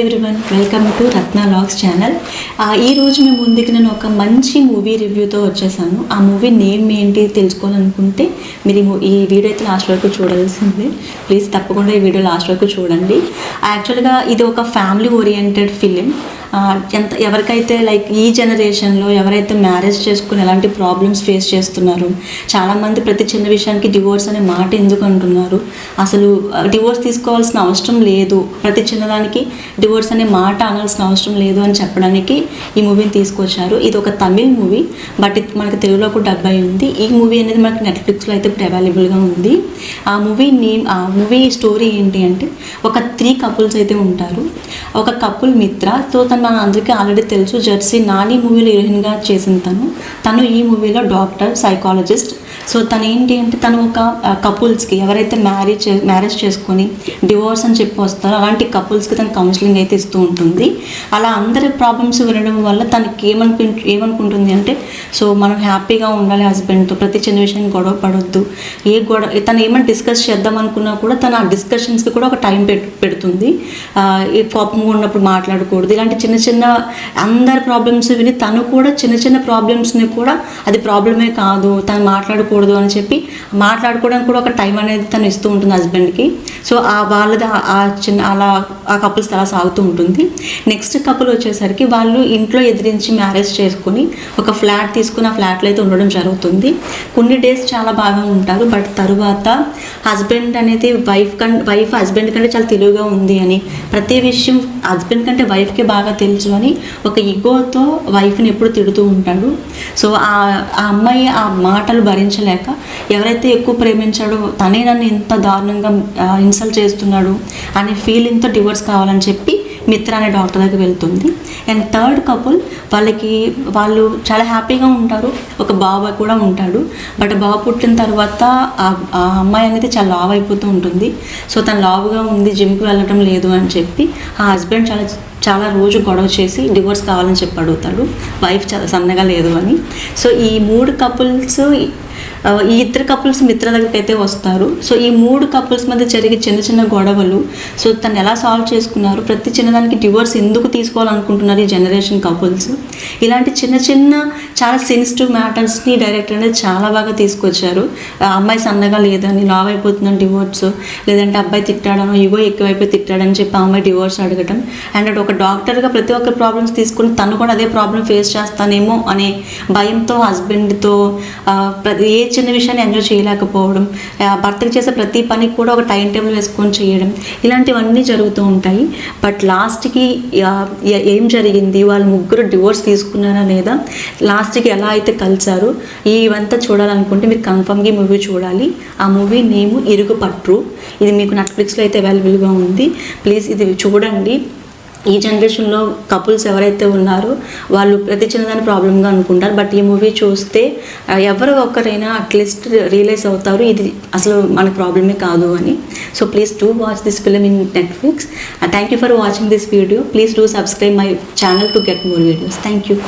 Everyone welcome to Ratna logs channel ఈ రోజు మేము ముందుకు నేను ఒక మంచి మూవీ రివ్యూతో వచ్చేసాను. ఆ మూవీ నేమ్ ఏంటి తెలుసుకోవాలనుకుంటే మీరు ఈ ఈ వీడియో అయితే లాస్ట్ వరకు చూడాల్సిందే. ప్లీజ్ తప్పకుండా ఈ వీడియో లాస్ట్ వరకు చూడండి. యాక్చువల్గా ఇది ఒక ఫ్యామిలీ ఓరియంటెడ్ ఫిలిం ఎంత ఎవరికైతే లైక్ ఈ జనరేషన్లో ఎవరైతే మ్యారేజ్ చేసుకుని ఎలాంటి ప్రాబ్లమ్స్ ఫేస్ చేస్తున్నారు చాలామంది ప్రతి చిన్న విషయానికి డివోర్స్ అనే మాట ఎందుకు అంటున్నారు? అసలు డివోర్స్ తీసుకోవాల్సిన అవసరం లేదు. ప్రతి చిన్నదానికి డివోర్స్ అనే మాట అనాల్సిన అవసరం లేదు అని చెప్పడానికి ఈ మూవీని తీసుకొచ్చారు. ఇది ఒక తమిళ్ మూవీ బట్ ఇది మనకు తెలుగులో కూడా డబ్బై ఉంది. ఈ మూవీ అనేది మనకి నెట్ఫ్లిక్స్లో అయితే ఇప్పుడు అవైలబుల్గా ఉంది. ఆ మూవీ నేమ్ ఆ మూవీ స్టోరీ ఏంటి అంటే ఒక త్రీ కపుల్స్ అయితే ఉంటారు. ఒక కపుల్ మిత్ర సో తను మన అందరికీ ఆల్రెడీ తెలుసు జెర్సీ నాని మూవీలో హీరోయిన్గా చేసిన తను. తను ఈ మూవీలో డాక్టర్ సైకాలజిస్ట్ సో తను ఏంటి అంటే తను ఒక కపుల్స్కి ఎవరైతే మ్యారేజ్ మ్యారేజ్ చేసుకొని డివోర్స్ అని చెప్పి వస్తారో అలాంటి కపుల్స్కి తను కౌన్సిలింగ్ అయితే ఇస్తూ ఉంటుంది. అలా అందరి ప్రాబ్లమ్స్ వినడం వల్ల తనకి ఏమనిపి ఏమనుకుంటుంది అంటే సో మనం హ్యాపీగా ఉండాలి హస్బెండ్తో ప్రతి చిన్న విషయం గొడవ పడొద్దు. ఏ గొడవ తను ఏమైనా డిస్కస్ చేద్దాం అనుకున్నా కూడా తను ఆ డిస్కషన్స్కి కూడా ఒక టైం పెడుతుంది. ఏ కోపంగా ఉన్నప్పుడు మాట్లాడకూడదు. ఇలాంటి చిన్న చిన్న అందరి ప్రాబ్లమ్స్ విని తను కూడా చిన్న చిన్న ప్రాబ్లమ్స్ని కూడా అది ప్రాబ్లమే కాదు. తను మాట్లాడకూడదు అని చెప్పి మాట్లాడుకోవడానికి కూడా ఒక టైం అనేది తను ఇస్తూ ఉంటుంది హస్బెండ్కి సో ఆ వాళ్ళది ఆ- చిన్న అలా ఆ కపుల్స్ అలా సాగుతూ ఉంటుంది. నెక్స్ట్ కపుల్ వచ్చేసరికి వాళ్ళు ఇంట్లో ఎదిరించి మ్యారేజ్ చేసుకుని ఒక ఫ్లాట్ తీసుకుని ఆ ఫ్లాట్లో అయితే ఉండడం జరుగుతుంది. కొన్ని డేస్ చాలా బాగా ఉంటారు బట్ తరువాత హస్బెండ్ అనేది వైఫ్ కం వైఫ్ హస్బెండ్ కంటే చాలా తెలివిగా ఉంది అని ప్రతి విషయం హస్బెండ్ కంటే వైఫ్కి బాగా తెలుసు అని ఒక ఈగోతో వైఫ్ని ఎప్పుడు తిడుతూ ఉంటాడు. సో ఆ అమ్మాయి ఆ మాటలు భరించలేక ఎవరైతే ఎక్కువ ప్రేమించాడో తనే నన్ను ఇంత దారుణంగా ఇన్సల్ట్ చేస్తున్నాడు అనే ఫీలింగ్తో డివోర్స్ కావాలని చెప్పి మిత్ర అనే డాక్టర్ దగ్గరికి వెళ్తుంది. అండ్ థర్డ్ కపుల్ వాళ్ళకి వాళ్ళు చాలా హ్యాపీగా ఉంటారు. ఒక బాబు కూడా ఉంటాడు. బట్ బాబు పుట్టిన తర్వాత ఆ అమ్మాయి అనేది చాలా లావ్ అయిపోతూ ఉంటుంది. సో తను లావుగా ఉంది జిమ్కి వెళ్ళడం లేదు అని చెప్పి ఆ హస్బెండ్ చాలా చాలా రోజు గొడవ చేసి డివోర్స్ కావాలని చెప్పి అడుగుతాడు. వైఫ్ చాలా సన్నగా లేదు అని. సో ఈ మూడు కపుల్స్ ఈ ఇద్దరు కపుల్స్ మిత్ర దగ్గరికి అయితే వస్తారు. సో ఈ మూడు కపుల్స్ మధ్య జరిగే చిన్న చిన్న గొడవలు సో తను ఎలా సాల్వ్ చేసుకున్నారు ప్రతి చిన్నదానికి డివోర్స్ ఎందుకు తీసుకోవాలనుకుంటున్నారు ఈ జనరేషన్ కపుల్స్ ఇలాంటి చిన్న చిన్న చాలా సెన్సిటివ్ మ్యాటర్స్ని డైరెక్టర్ అనేది చాలా బాగా తీసుకొచ్చారు. అమ్మాయి సన్నగా లేదని లావ్ అయిపోతుందని డివోర్స్ లేదంటే అబ్బాయి తిట్టాడనో ఇగో ఎక్కువైపోయి తిట్టాడని చెప్పి అమ్మాయి డివోర్స్ అడగటం. అండ్ అటు ఒక డాక్టర్గా ప్రతి ఒక్క ప్రాబ్లమ్స్ తీసుకుని తను కూడా అదే ప్రాబ్లం ఫేస్ చేస్తానేమో అనే భయంతో హస్బెండ్తో ఏ చిన్న విషయాన్ని ఎంజాయ్ చేయలేకపోవడం భర్తకు చేసే ప్రతి పనికి కూడా ఒక టైం టేబుల్ వేసుకొని చేయడం ఇలాంటివన్నీ జరుగుతూ ఉంటాయి. బట్ లాస్ట్కి ఏం జరిగింది? వాళ్ళు ముగ్గురు డివోర్స్ తీసుకున్నారా లేదా? లాస్ట్కి ఎలా అయితే కలిసారు ఇవంతా చూడాలనుకుంటే మీరు కన్ఫర్మ్గా ఈ మూవీ చూడాలి. ఆ మూవీ నేము ఇరుగు పట్రు ఇది మీకు నెట్ఫ్లిక్స్లో అయితే అవైలబుల్గా ఉంది. ప్లీజ్ ఇది చూడండి. ఈ జనరేషన్లో కపుల్స్ ఎవరైతే ఉన్నారో వాళ్ళు ప్రతి చిన్నదాని ప్రాబ్లమ్గా అనుకుంటారు. బట్ ఈ మూవీ చూస్తే ఎవరు ఒక్కరైనా ఒకరైనా అట్లీస్ట్ రియలైజ్ అవుతారు. ఇది అసలు మన ప్రాబ్లమే కాదు అని. So please do watch this film in Netflix thank you for watching this video please do subscribe my channel to get more videos thank you